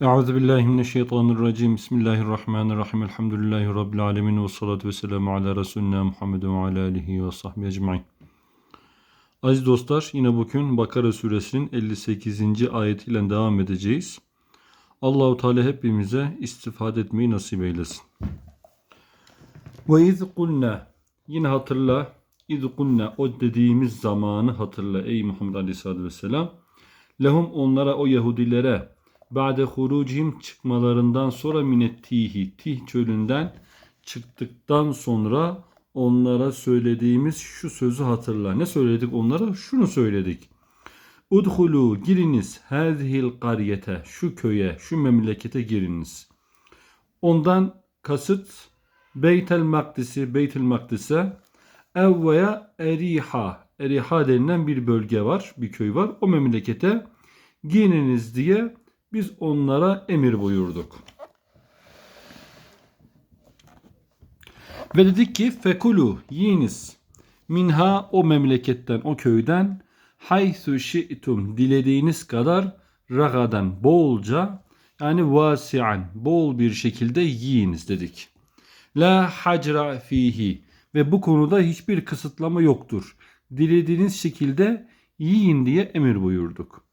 Euzu billahi mineşşeytanirracim. Bismillahirrahmanirrahim. Elhamdülillahi rabbil alamin ve salatu vesselamu ala resulina Muhammed ve ala alihi ve sahbihi ecmaîn. Aziz dostlar, yine bugün Bakara suresinin 58. ayetiyle devam edeceğiz. Allahu Teala hepimize istifade etmeyi nasip eylesin. Ve iz kulna yine hatırla iz kulna o dediğimiz zamanı hatırla ey Muhammed Aleyhisselatü Vesselam. Lehum onlara o Yahudilere ba'de hurucihim çıkmalarından sonra minettihi tih çölünden çıktıktan sonra onlara söylediğimiz şu sözü hatırla. Ne söyledik onlara? Şunu söyledik. Udhulu giriniz hezhil kariyete şu köye şu memlekete giriniz. Ondan kasıt Beytel Makdis'i Beytel Makdis'e ev veya Eriha Eriha denilen bir bölge var bir köy var o memlekete giriniz diye biz onlara emir buyurduk. Ve dedik ki fekulu yiyiniz minha o memleketten o köyden haythu şi'tum dilediğiniz kadar ragadan bolca yani vasian bol bir şekilde yiyiniz dedik. La hacra fihi ve bu konuda hiçbir kısıtlama yoktur. Dilediğiniz şekilde yiyin diye emir buyurduk.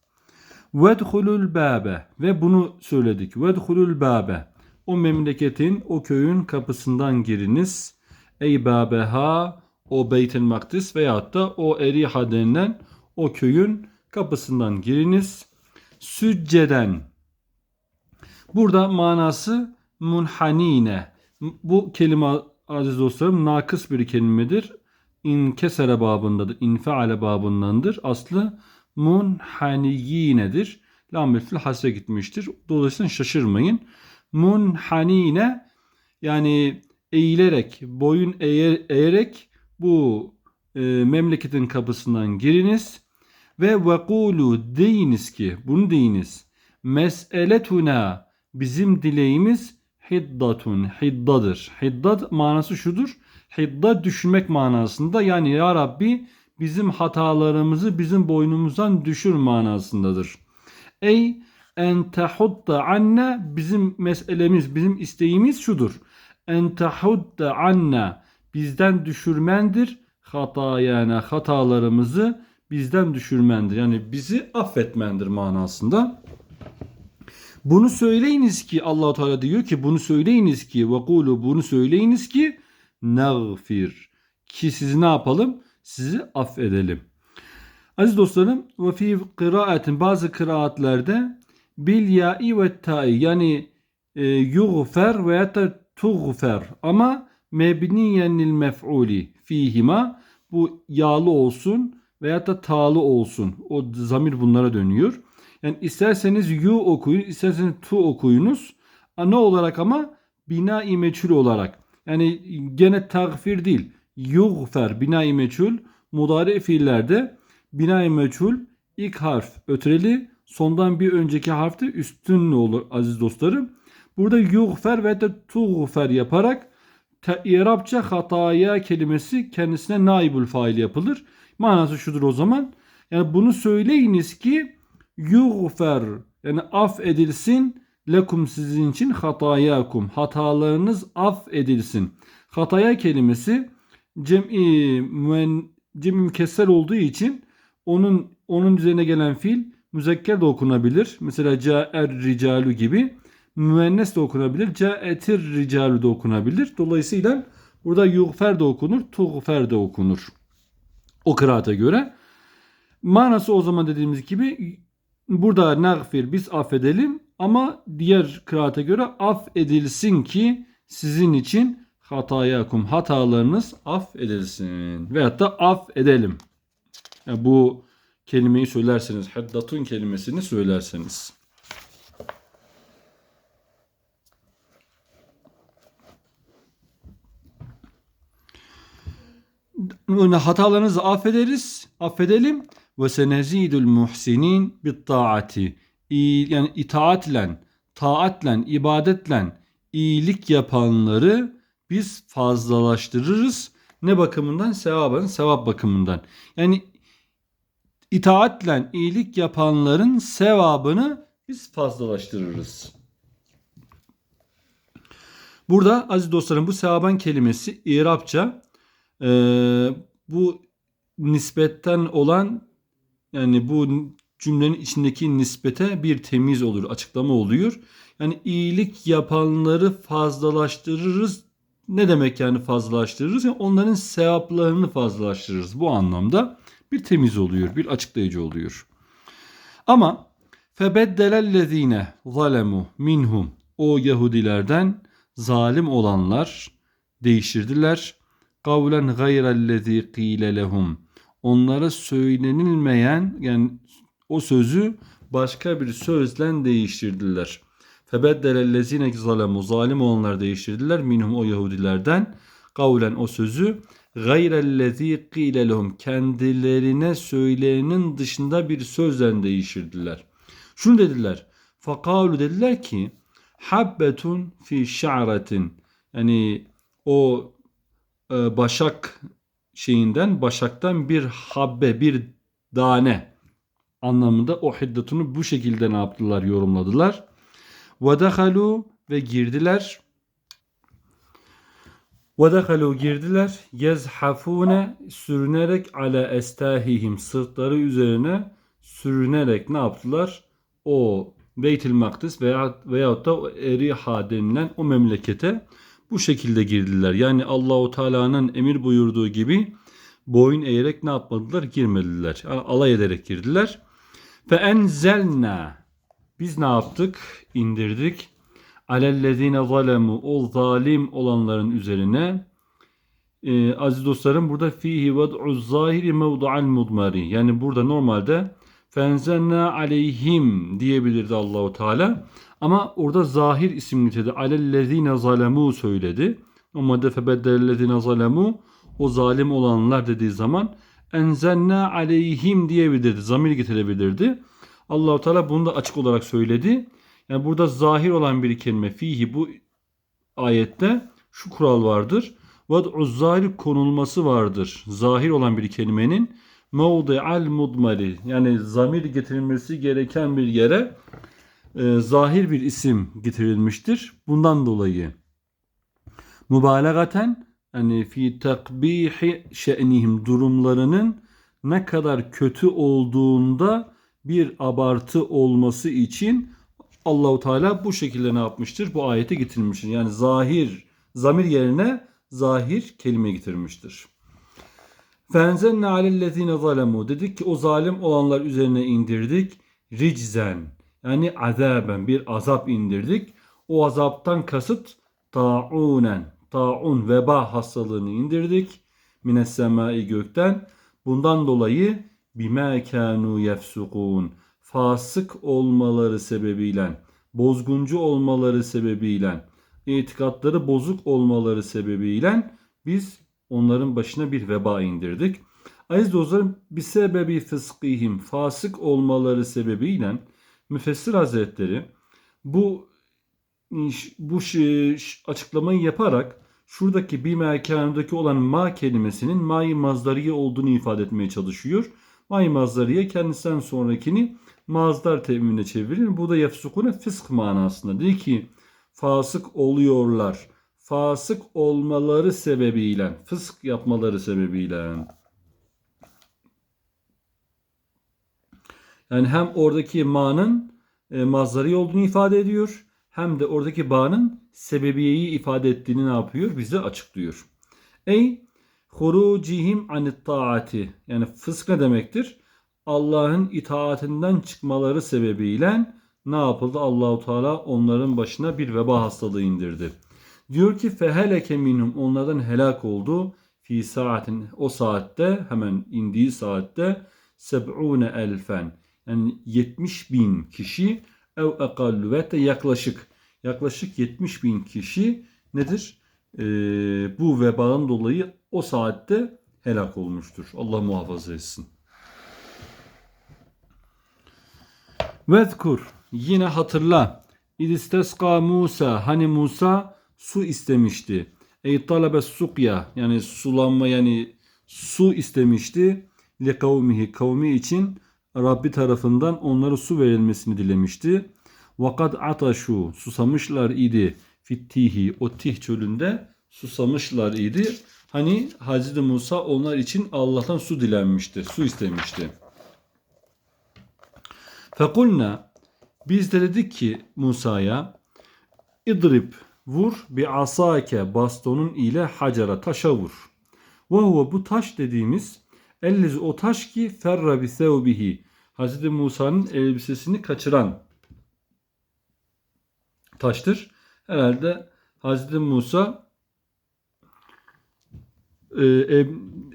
Vedhulul babe ve bunu söyledik. Vedhulul babe o memleketin o köyün kapısından giriniz. Ey babeha o Beytül Makdis veyahut da o Eriha denilen o köyün kapısından giriniz. Sücceden. Burada manası munhanine. Bu kelime aziz dostlarım nakıs bir kelimedir. İnkesere babındadır. İnfeale babındandır. Aslı munhaniyinedir. Lam fil hasre gitmiştir. Dolayısıyla şaşırmayın. Munhanine yani eğilerek, boyun eğer, eğerek bu e, memleketin kapısından giriniz ve vekulu deyiniz ki bunu deyiniz. Mes'eletuna bizim dileğimiz hiddatun hiddadır. Hiddad manası şudur. Hidda düşürmek manasında yani ya Rabbi bizim hatalarımızı bizim boynumuzdan düşür manasındadır. Ey en tehudda anna bizim meselemiz bizim isteğimiz şudur. En tehudda anna bizden düşürmendir hatayana hatalarımızı bizden düşürmendir. Yani bizi affetmendir manasında. Bunu söyleyiniz ki Allah Teala diyor ki bunu söyleyiniz ki ve kulu bunu söyleyiniz ki nagfir ki sizi ne yapalım? Sizi affedelim. Aziz dostlarım ve fi kıraatin bazı kıraatlerde bil ya'i ve ta'i yani e, yuğfer veya da tuğfer ama mebniyen lil mef'uli fihima bu yağlı olsun veya da ta'lı olsun. O zamir bunlara dönüyor. Yani isterseniz yu okuyun, isterseniz tu okuyunuz. Ne olarak ama bina-i meçhul olarak. Yani gene tagfir değil. Yuğfer bina-i meçhul mudari fiillerde bina-i meçhul ilk harf ötreli sondan bir önceki harf de üstünlü olur aziz dostlarım. Burada yuğfer ve de tuğfer yaparak İrabça hataya kelimesi kendisine naibul fail yapılır. Manası şudur o zaman. Yani bunu söyleyiniz ki yuğfer yani af edilsin lekum sizin için hatayakum hatalarınız af edilsin. Hataya kelimesi cem'i müen, cem'i mükesser olduğu için onun onun üzerine gelen fiil müzekker de okunabilir. Mesela ca'er ricalu gibi müennes de okunabilir. Ca'etir ricalu da okunabilir. Dolayısıyla burada yuğfer de okunur, tuğfer de okunur. O kıraata göre. Manası o zaman dediğimiz gibi burada nagfir biz affedelim ama diğer kıraate göre af edilsin ki sizin için hatayakum hatalarınız af edilsin. Veyahut da af edelim. Yani bu kelimeyi söylerseniz, haddatun kelimesini söylerseniz. hatalarınızı affederiz, affedelim ve senezidul muhsinin bit taati. Yani itaatlen, taatlen, ibadetlen iyilik yapanları biz fazlalaştırırız. Ne bakımından? Sevabın, sevap bakımından. Yani itaatlen iyilik yapanların sevabını biz fazlalaştırırız. Burada aziz dostlarım bu sehaban kelimesi İrapça e, bu nispetten olan yani bu cümlenin içindeki nispete bir temiz olur, açıklama oluyor. Yani iyilik yapanları fazlalaştırırız. Ne demek yani fazlalaştırırız? Yani onların sevaplarını fazlalaştırırız. Bu anlamda bir temiz oluyor, bir açıklayıcı oluyor. Ama febeddelellezine zalemu minhum o Yahudilerden zalim olanlar değiştirdiler. Kavlen gayrellezî qîle lehum. Onlara söylenilmeyen yani o sözü başka bir sözle değiştirdiler. Febeddelellezine zalemu zalim olanlar değiştirdiler minhum o Yahudilerden kavlen o sözü gayrellezî qîle lehum kendilerine söyleyenin dışında bir sözle değiştirdiler. Şunu dediler. Fakalu dediler ki habbetun fi şa'ratin yani o e, başak şeyinden başaktan bir habbe bir tane anlamında o hiddetunu bu şekilde ne yaptılar yorumladılar. Ve dehalu ve girdiler. Ve dehalu girdiler. Yezhafune sürünerek ala estahihim sırtları üzerine sürünerek ne yaptılar? O Beytül Makdis veya veyahut da Eriha denilen o memlekete bu şekilde girdiler. Yani Allahu Teala'nın emir buyurduğu gibi boyun eğerek ne yapmadılar? Girmediler. Yani alay ederek girdiler. Fe enzelna biz ne yaptık? İndirdik. Alellezine zalemu o zalim olanların üzerine ee, aziz dostlarım burada fihi ved'u zahiri mevdu'al mudmari. Yani burada normalde fenzenna aleyhim diyebilirdi Allahu Teala. Ama orada zahir isim getirdi. Alellezine zalemu söyledi. Normalde febeddellezine zalemu o zalim olanlar dediği zaman enzenna aleyhim diyebilirdi. Zamir getirebilirdi. Allahu Teala bunu da açık olarak söyledi. Yani burada zahir olan bir kelime fihi bu ayette şu kural vardır. Vad'u zahir konulması vardır. Zahir olan bir kelimenin mevdi'al mudmari yani zamir getirilmesi gereken bir yere e, zahir bir isim getirilmiştir. Bundan dolayı mübalağaten yani fi takbihi şe'nihim durumlarının ne kadar kötü olduğunda bir abartı olması için Allahu Teala bu şekilde ne yapmıştır? Bu ayete getirmiştir. Yani zahir zamir yerine zahir kelime getirmiştir. Fenzenne alellezine zalemu dedik ki o zalim olanlar üzerine indirdik riczen yani azaben bir azap indirdik. O azaptan kasıt taunen taun veba hastalığını indirdik mines semai gökten. Bundan dolayı bime kanu yefsukun fasık olmaları sebebiyle bozguncu olmaları sebebiyle itikatları bozuk olmaları sebebiyle biz onların başına bir veba indirdik. Aziz dostlarım bir sebebi fıskihim fasık olmaları sebebiyle müfessir hazretleri bu bu açıklamayı yaparak şuradaki bir mekanındaki olan ma kelimesinin mai mazdariye olduğunu ifade etmeye çalışıyor. Mai mazdariye kendisinden sonrakini mazdar tevimine çevirir. Bu da yefsukune fısk manasında. Değil ki fasık oluyorlar. Fasık olmaları sebebiyle, fısk yapmaları sebebiyle. Yani hem oradaki ma'nın e, mazdari olduğunu ifade ediyor hem de oradaki bağının sebebiyeyi ifade ettiğini ne yapıyor? Bize açıklıyor. Ey hurucihim anit taati yani fısk ne demektir? Allah'ın itaatinden çıkmaları sebebiyle ne yapıldı? Allahu Teala onların başına bir veba hastalığı indirdi. Diyor ki feheleke minhum onlardan helak oldu fi saatin o saatte hemen indiği saatte seb'une elfen yani 70 bin kişi ev ekallu yaklaşık yaklaşık 70 bin kişi nedir? Ee, bu vebanın dolayı o saatte helak olmuştur. Allah muhafaza etsin. Vezkur yine hatırla. İdisteska Musa hani Musa su istemişti. Ey talabe sukya yani sulanma yani su istemişti. Li kavmihi kavmi için Rabbi tarafından onlara su verilmesini dilemişti. Vakad ataşu susamışlar idi fittihi o tih çölünde susamışlar idi. Hani Hazreti Musa onlar için Allah'tan su dilenmişti. Su istemişti. Fekulna biz de dedik ki Musa'ya idrib vur bir asake bastonun ile hacara taşa vur. Ve huve bu taş dediğimiz ellezi o taş ki ferra bi sevbihi Hazreti Musa'nın elbisesini kaçıran taştır. Herhalde Hazreti Musa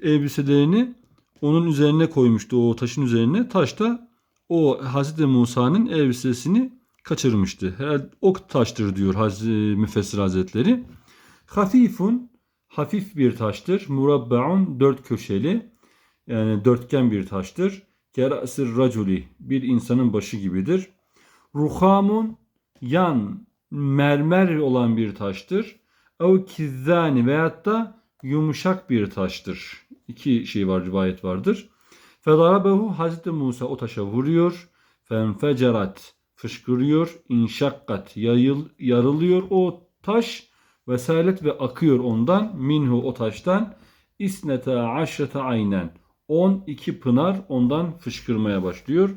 elbiselerini onun üzerine koymuştu o taşın üzerine. Taş da o Hazreti Musa'nın elbisesini kaçırmıştı. Herhalde o taştır diyor Hazreti Müfessir Hazretleri. Hafifun hafif bir taştır. Murabbaun dört köşeli yani dörtgen bir taştır. Kerasir raculi bir insanın başı gibidir. Ruhamun yan mermer olan bir taştır. Ev kizzani veyahut da yumuşak bir taştır. İki şey var rivayet vardır. Fedarabehu Hazreti Musa o taşa vuruyor. Fenfecerat fışkırıyor. İnşakkat yayıl, yarılıyor o taş. Vesalet ve akıyor ondan. Minhu o taştan. İsnete aşrete aynen. 12 pınar ondan fışkırmaya başlıyor.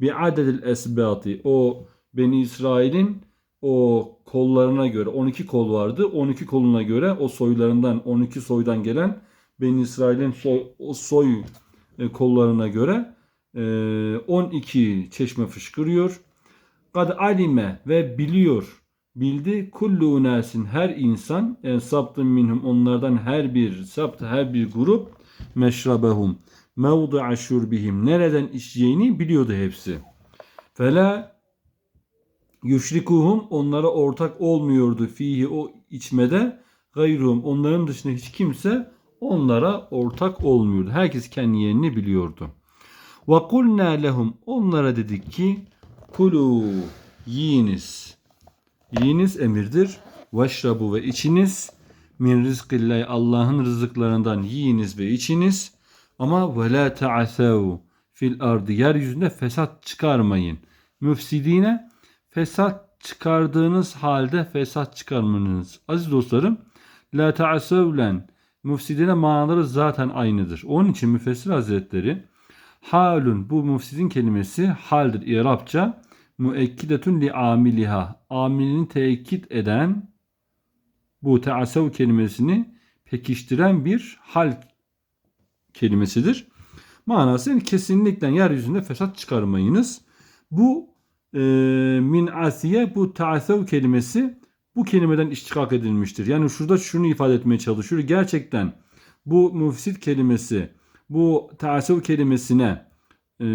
Bir adedil esbati o Beni İsrail'in o kollarına göre 12 kol vardı. 12 koluna göre o soylarından 12 soydan gelen Beni İsrail'in soy, o soy e, kollarına göre e, 12 çeşme fışkırıyor. Kad alime ve biliyor. Bildi kullu unasin her insan yani saptın minhum onlardan her bir saptı her bir grup meşrabehum mevdu'a şurbihim nereden içeceğini biliyordu hepsi. Fela yüşrikuhum onlara ortak olmuyordu fihi o içmede gayruhum onların dışında hiç kimse onlara ortak olmuyordu. Herkes kendi yerini biliyordu. Ve kulna lehum onlara dedik ki kulu yiyiniz. Yiyiniz emirdir. Veşrabu ve içiniz. Min rizkillahi Allah'ın rızıklarından yiyiniz ve içiniz. Ama ve la fil ardı yeryüzünde fesat çıkarmayın. Müfsidine fesat çıkardığınız halde fesat çıkarmanız. Aziz dostlarım la ta'asevlen müfsidine manaları zaten aynıdır. Onun için müfessir hazretleri halun bu müfsidin kelimesi haldir İrabça müekkidetun li amiliha amilini teekkit eden bu teasev kelimesini pekiştiren bir hal kelimesidir. Manası yani kesinlikle yeryüzünde fesat çıkarmayınız. Bu e, min asiye bu taasev kelimesi bu kelimeden iştikak edilmiştir. Yani şurada şunu ifade etmeye çalışıyor. Gerçekten bu müfsit kelimesi bu taasev kelimesine e,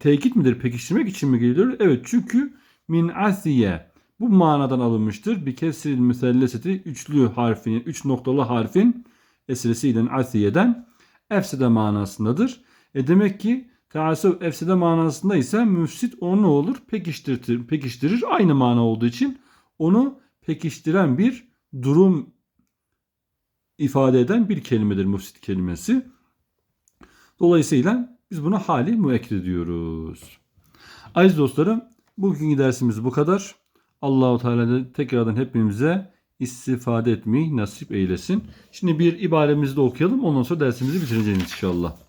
tekit midir? Pekiştirmek için mi geliyor? Evet çünkü min asiye bu manadan alınmıştır. Bir kesril müselleseti üçlü harfin, üç noktalı harfin esresiyle asiyeden efsede manasındadır. E demek ki teasüf efsede manasında ise müfsit onu olur? Pekiştirir, pekiştirir. Aynı mana olduğu için onu pekiştiren bir durum ifade eden bir kelimedir müfsit kelimesi. Dolayısıyla biz buna hali müekkid diyoruz. Aziz dostlarım bugünkü dersimiz bu kadar. Allahu Teala tekrardan hepimize istifade etmeyi nasip eylesin. Şimdi bir ibaremizi de okuyalım. Ondan sonra dersimizi bitireceğiz inşallah.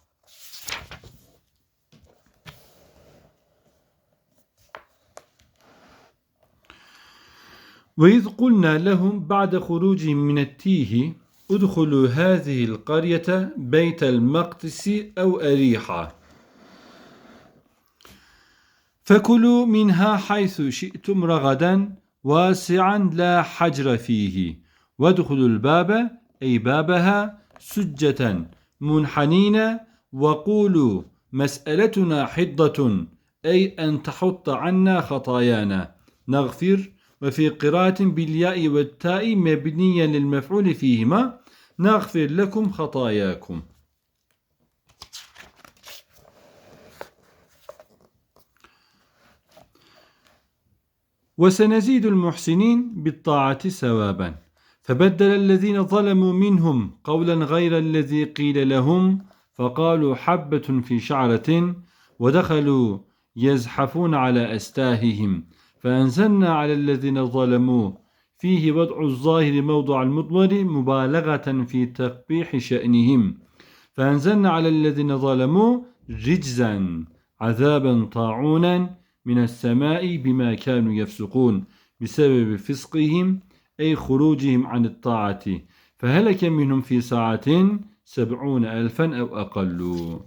وإذ قلنا لهم بعد خروجهم من التيه ادخلوا هذه القرية بيت المقدس أو أريحا. فكلوا منها حيث شئتم رغدا واسعا لا حجر فيه وادخلوا الباب أي بابها سجة منحنين وقولوا مسألتنا حضة أي أن تحط عنا خطايانا. نغفر وفي قراءة بالياء والتاء مبنيا للمفعول فيهما نغفر لكم خطاياكم. وسنزيد المحسنين بالطاعة ثوابا. فبدل الذين ظلموا منهم قولا غير الذي قيل لهم فقالوا حبة في شعرة ودخلوا يزحفون على أستاههم. فأنزلنا على الذين ظلموا فيه وضع الظاهر موضع المضمر مبالغة في تقبيح شأنهم. فأنزلنا على الذين ظلموا رجزا عذابا طاعونا من السماء بما كانوا يفسقون بسبب فسقهم أي خروجهم عن الطاعة. فهلك منهم في ساعة سبعون ألفا أو أقل.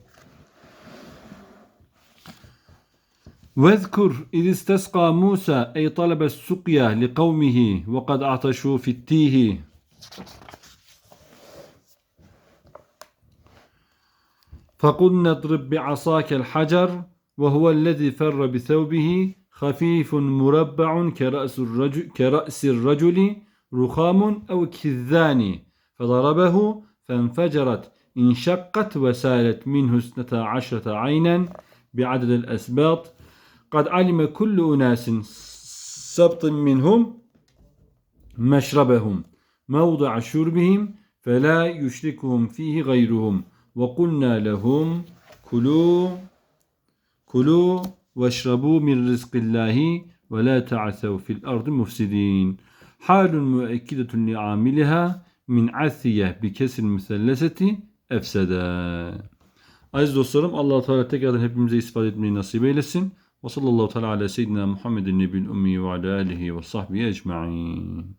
واذكر إذ استسقى موسى أي طلب السقيا لقومه وقد عطشوا في التيه. فقلنا اضرب بعصاك الحجر وهو الذي فر بثوبه خفيف مربع كرأس الرجل, كرأس الرجل رخام أو كذان. فضربه فانفجرت انشقت وسالت منه اثنتا عشرة عينا بعدد الأسباط. kad alime kullu unasin sabtın minhum meşrabehum mevda'a şurbihim fe la yüşrikuhum fihi gayruhum ve kulna lehum kulu kulu veşrabu min rizkillahi ve la ta'asav fil ardı mufsidin halun müekkidetun li amiliha min asiyeh bi kesil müselleseti. Aziz dostlarım Allah Teala tekrardan hepimize ispat etmeyi nasip eylesin. Ve sallallahu teala ala seyyidina Muhammedin nebil ummi ve ala alihi ve sahbihi ecma'in.